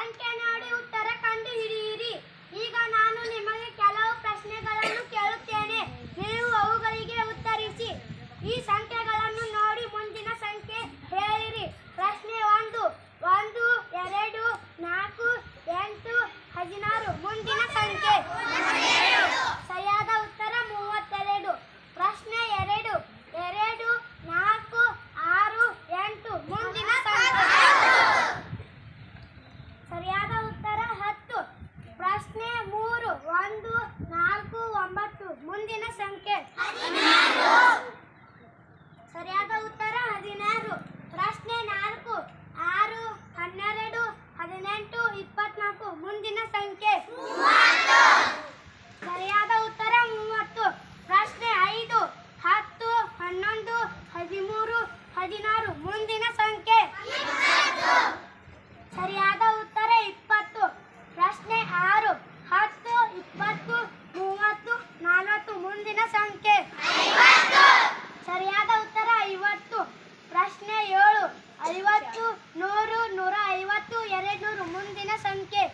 ಸಂಖ್ಯೆ ನೋಡಿ ಉತ್ತರ ಕಂಡು ಹಿಡಿಯಿರಿ ಈಗ ನಾನು ನಿಮಗೆ ಕೆಲವು ಪ್ರಶ್ನೆಗಳನ್ನು ಕೇಳುತ್ತೇನೆ. ನೀವು ಅವುಗಳಿಗೆ ಉತ್ತರಿಸಿ. ಈ ಸಂಖ್ಯೆಗಳನ್ನು ನೋಡಿ ಮುಂದಿನ ಸಂಖ್ಯೆ ಹೇಳಿರಿ. ಪ್ರಶ್ನೆ ಒಂದು ಒಂದು, ಎರಡು, ನಾಲ್ಕು, ಎಂಟು, ಹದಿನಾರು ಮುಂದಿನ ಸಂಖ್ಯೆ ಸರಿಯಾದ ಉತ್ತರ ಮೂವತ್ತೆರಡು ಪ್ರಶ್ನೆ ಎರಡು ಎರಡು ನಾಲ್ಕು ಆರು ಎಂಟು ಮುಂದಿನ ಸಂಖ್ಯೆ ಸರಿಯಾದ ಉತ್ತರ ಹತ್ತು ಪ್ರಶ್ನೆ ಮೂರು ಒಂದು ನಾಲ್ಕು ಒಂಬತ್ತು ಮುಂದಿನ ಸಂಖ್ಯೆ ಸರಿಯಾದ ಉತ್ತರ ಹದಿನಾರು ಪ್ರಶ್ನೆ ನಾಲ್ಕು ಆರು ಹನ್ನೆರಡು ಹದಿನೆಂಟು ಇಪ್ಪತ್ನಾಲ್ಕು ಮುಂದಿನ ಸಂಖ್ಯೆ ಸರಿಯಾದ ಉತ್ತರ ಮೂವತ್ತು ಪ್ರಶ್ನೆ ಐದು ಹತ್ತು ಹನ್ನೊಂದು ಹದಿಮೂರು ಹದಿನಾರು, ಮುಂದಿನ ಸಂಖ್ಯೆ. ಸರಿಯಾದ ಉತ್ತರ ಇಪ್ಪತ್ತು, ಪ್ರಶ್ನೆ ಆರು, ಹತ್ತು, ಇಪ್ಪತ್ತು, ಮೂವತ್ತು ನಲವತ್ತು ಮುಂದಿನ ಸಂಖ್ಯೆ. ಸರಿಯಾದ ಉತ್ತರ ಐವತ್ತು, ಪ್ರಶ್ನೆ ಏಳು, ಐವತ್ತು, ನೂರು, ನೂರ ಐವತ್ತು ಎರಡು ನೂರು ಮುಂದಿನ ಸಂಖ್ಯೆ.